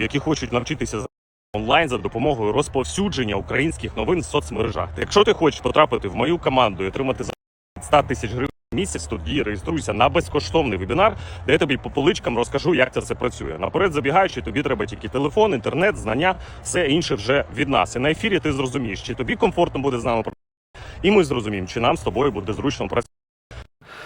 які хочуть навчитися онлайн за допомогою розповсюдження українських новин в соцмережах. Якщо ти хочеш потрапити в мою команду і отримати за 100 тисяч гривень в місяць, тоді реєструйся на безкоштовний вебінар, де я тобі по поличкам розкажу, як це все працює. Наперед забігаючи, тобі треба тільки телефон, інтернет, знання, все інше вже від нас. І на ефірі ти зрозумієш, чи тобі комфортно буде з нами працювати, і ми зрозуміємо, чи нам з тобою буде зручно працювати.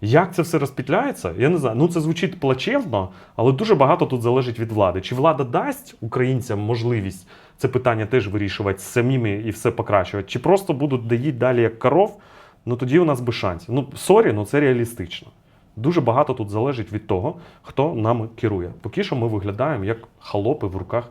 Як це все розпітляється? Я не знаю. Ну це звучить плачевно, але дуже багато тут залежить від влади. Чи влада дасть українцям можливість це питання теж вирішувати самими і все покращувати, чи просто будуть доїти далі як коров? Ну тоді у нас би шансів. Ну сорі, ну це реалістично. Дуже багато тут залежить від того, хто нами керує. Поки що ми виглядаємо як холопи в руках